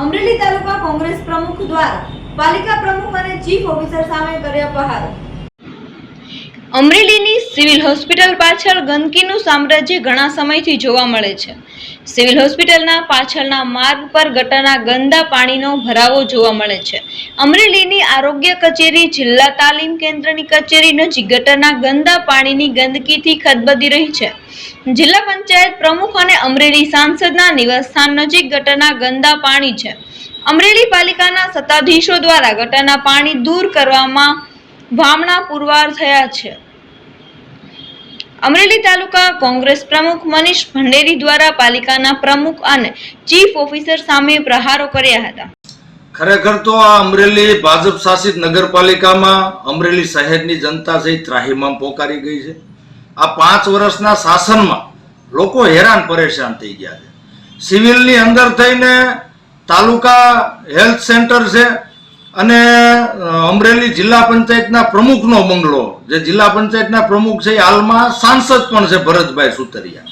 અમરેલી તાલુકા કોંગ્રેસ પ્રમુખ દ્વારા પાલિકા પ્રમુખ અને ચીફ ઓફિસર સામે કર્યા પ્રહારો અમરેલીની સિવિલ હોસ્પિટલ પાછળ ગંદકીનું સામ્રાજ્ય ઘણા સમયથી જોવા મળે છે. સિવિલ હોસ્પિટલના પાછળના માર્ગ પર ગટરના ગંદા પાણીનો ભરાવો જોવા મળે છે. અમરેલીની આરોગ્ય કચેરી, જિલ્લા તાલીમ કેન્દ્રની કચેરી નજીક ગટરના ગંદા પાણીની ગંદકીથી ખદબદી રહી છે. જિલ્લા પંચાયત પ્રમુખ અને અમરેલી સાંસદના નિવાસસ્થાન નજીક ગટરના ગંદા પાણી છે. અમરેલી પાલિકાના સત્તાધીશો દ્વારા ગટરના પાણી દૂર કરવામાં વામણા પુરવાર થયા છે. અમરેલી તાલુકા કોંગ્રેસ પ્રમુખ મનીષ ભંડેરી દ્વારા પાલિકાના પ્રમુખ અને ચીફ ઓફિસર સામે પ્રહારો કર્યા હતા. ખરેખર તો આ અમરેલી ભાજપ શાસિત નગરપાલિકામાં અમરેલી શહેરની જનતા સહિત ત્રાહીમામ પોકારી ગઈ છે. આ પાંચ વર્ષના શાસનમાં લોકો હેરાન પરેશાન થઈ ગયા છે. સિવિલની અંદર થઈને તાલુકા હેલ્થ સેન્ટર છે અને અમરેલી જિલ્લા પંચાયતના પ્રમુખનો બંગલો, જે જિલ્લા પંચાયતના પ્રમુખ છે હાલમાં સાંસદ પણ છે ભરતભાઈ સુતરિયા.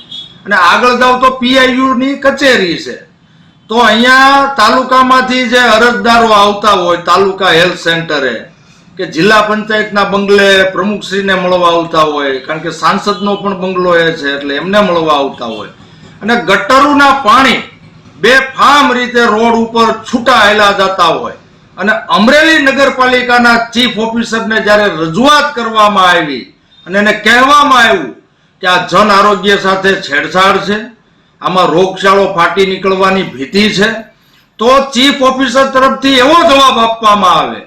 અને આગળ જાવ તો પીઆઈયુની કચેરી છે. તો અહીંયા તાલુકામાંથી જે અરજદારો આવતા હોય, તાલુકા હેલ્થ સેન્ટરે, કે જિલ્લા પંચાયતના બંગલે પ્રમુખશ્રીને મળવા આવતા હોય, કારણ કે સાંસદનો પણ બંગલો એ છે એટલે એમને મળવા આવતા હોય. અને ગટરુના પાણી બે ફામ રીતે રોડ ઉપર છૂટાયેલા જતા હોય. અને અમરેલી નગરપાલિકાના ચીફ ઓફિસરને જ્યારે રજૂઆત કરવામાં આવી અને એને કહેવામાં આવ્યું કે આ જન આરોગ્ય સાથે છેડછાડ છે, આમાં રોગચાળો ફાટી નીકળવાની ભીતિ છે, તો ચીફ ઓફિસર તરફથી એવો જવાબ આપવામાં આવે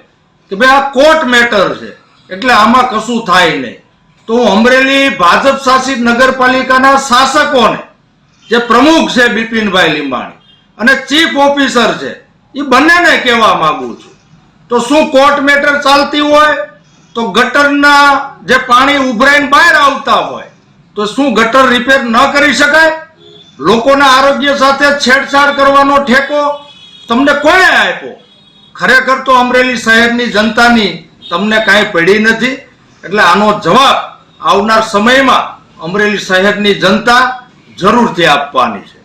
કે ભાઈ આ કોર્ટ મેટર છે, એટલે આમાં કશું થાય નહીં. તો અમરેલી ભાજપ શાસિત નગરપાલિકાના શાસકોને, જે પ્રમુખ છે બિપિનભાઈ લીંબાણી, અને ચીફ ઓફિસર છે એ બંનેને કહેવા માંગુ છું. તો શું કોર્ટ મેટર ચાલતી હોય? તો ગટરના જે પાણી ઉભરાઈને બહાર આવતા હોય, તો શું ગટર રિપેર ન કરી શકાય? લોકોના આરોગ્ય સાથે છેડછાડ કરવાનો ઠેકો તમને કોણે આપ્યો? ખરેખર તો અમરેલી શહેરની જનતાની તમને કાંઈ પડી નથી? એટલે આનો જવાબ આવનાર સમયમાં અમરેલી શહેરની જનતા જરૂરથી આપવાની છે.